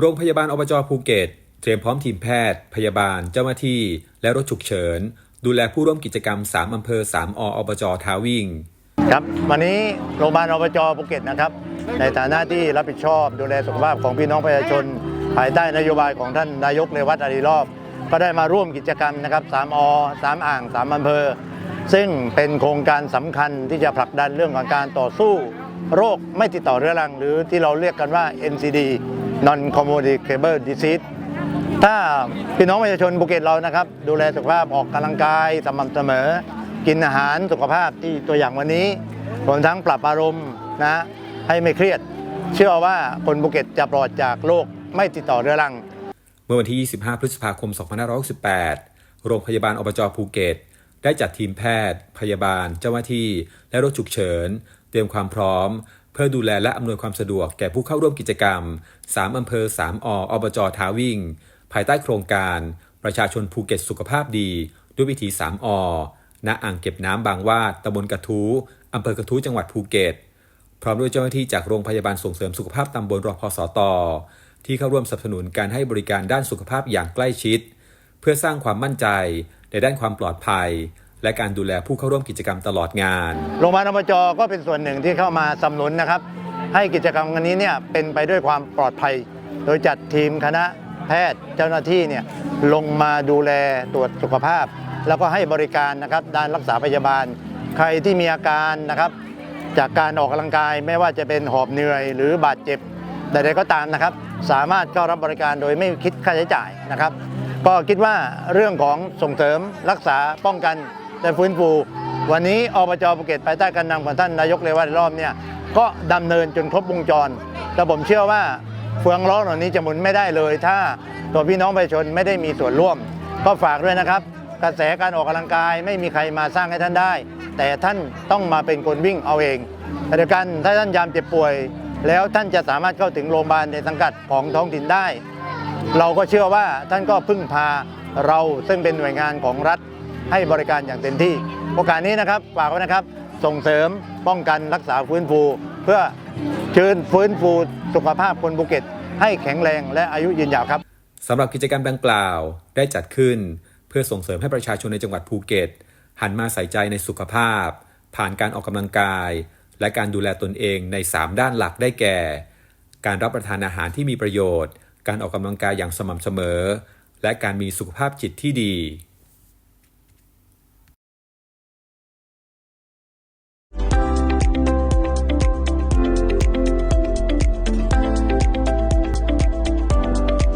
โรงพยาบาลอบจภูเก็ต เตรียมพร้อมทีมแพทย์ พยาบาล เจ้าหน้าที่ และรถฉุกเฉิน ดูแลผู้ร่วมกิจกรรม 3 อำเภอ 3 ออบจท้าวิ่ง ครับ วันนี้โรงพยาบาลอบจภูเก็ตนะครับ ในฐานะที่รับผิดชอบ ดูแลสุขภาพของพี่น้องประชาชน ภายใต้นโยบายของท่านนายกเรวัตอารีรอบ ก็ได้มาร่วมกิจกรรมนะครับ 3 อ 3 อ่าง 3 อำเภอ ซึ่งเป็นโครงการสำคัญที่จะผลักดันเรื่องของการต่อสู้ โรคไม่ติดต่อเรื้อรัง หรือที่เราเรียกกันว่า NCD Non Communicable Disease ถ้าพี่น้องประชาชนภูเก็ตเรานะครับ ดูแลสุขภาพออกกำลังกายสม่ำเสมอ กินอาหารสุขภาพที่ตัวอย่างวันนี้รวมทั้งปรับอารมณ์นะให้ไม่เครียด เชื่อว่าคนภูเก็ตจะปลอดจากโรคไม่ติดต่อเรื้อรัง เมื่อวันที่ 25 พฤษภาคม 2568 โรงพยาบาลอบจภูเก็ต ได้จัดทีมแพทย์ พยาบาล เจ้าหน้าที่ และรถฉุกเฉิน เตรียมความพร้อม เพื่อดูแลและอำนวยความสะดวกแก่ผู้เข้าร่วมกิจกรรม 3 อำเภอ 3 ออบจท้าวิ่ง ภายใต้โครงการ ประชาชนภูเก็ตสุขภาพดี ด้วยวิธี 3 อ ณ อ่างเก็บน้ำบางว่าตำบลกระทู้อำเภอกระทู้จังหวัดภูเก็ต พร้อมด้วยเจ้าหน้าที่จากโรงพยาบาลส่งเสริมสุขภาพตำบลรพสต ที่เข้าร่วมสนับสนุนการให้บริการด้านสุขภาพอย่างใกล้ชิด เพื่อสร้างความมั่นใจในด้านความปลอดภัย และการดูแลผู้เข้าร่วมกิจกรรมตลอดงาน โรงพยาบาลอบจก็เป็นส่วนหนึ่งที่เข้ามาสนับสนุนนะครับ ให้กิจกรรมวันนี้เนี่ยเป็นไปด้วยความปลอดภัย โดยจัดทีมคณะแพทย์เจ้าหน้าที่เนี่ยลงมาดูแลตรวจสุขภาพ แล้วก็ให้บริการนะครับด้านรักษาพยาบาล ใครที่มีอาการนะครับ จากการออกกำลังกายไม่ว่าจะเป็นหอบเหนื่อยหรือบาดเจ็บใดๆก็ตามนะครับ สามารถเข้ารับบริการโดยไม่คิดค่าใช้จ่ายนะครับ ก็คิดว่าเรื่องของส่งเสริมรักษาป้องกัน และฟื้นฟู วันนี้อบจภูเก็ตภายใต้การนำของท่านนายกเรวัตรอบเนี่ยก็ดำเนินจนครบวงจรแต่ผมเชื่อว่าเฟืองล้อเหล่านี้จะหมุนไม่ได้เลย ถ้าตัวพี่น้องประชาชนไม่ได้มีส่วนร่วม ก็ฝากด้วยนะครับ กระแสการออกกำลังกายไม่มีใครมาสร้างให้ท่านได้ แต่ท่านต้องมาเป็นคนวิ่งเอาเองแต่เดียวกันถ้าท่านยามเจ็บป่วย แล้วท่านจะสามารถเข้าถึงโรงพยาบาลในสังกัดของท้องถิ่นได้ เราก็เชื่อว่าท่านก็พึ่งพาเราซึ่งเป็นหน่วยงานของรัฐ ให้บริการอย่างเต็มที่ โอกาสนี้นะครับฝากไว้นะครับส่งเสริมป้องกันรักษาฟื้นฟู เพื่อเชิญฟื้นฟูสุขภาพคนภูเก็ต ให้แข็งแรงและอายุยืนยาวครับสำหรับกิจกรรมดังกล่าวได้จัดขึ้น เพื่อส่งเสริมให้ประชาชนในจังหวัดภูเก็ต หันมาใส่ใจในสุขภาพ ผ่านการออกกำลังกาย และการดูแลตนเองใน 3 ด้านหลักได้แก่ การรับประทานอาหารที่มีประโยชน์ การออกกำลังกายอย่างสม่ำเสมอ และการมีสุขภาพจิตที่ดี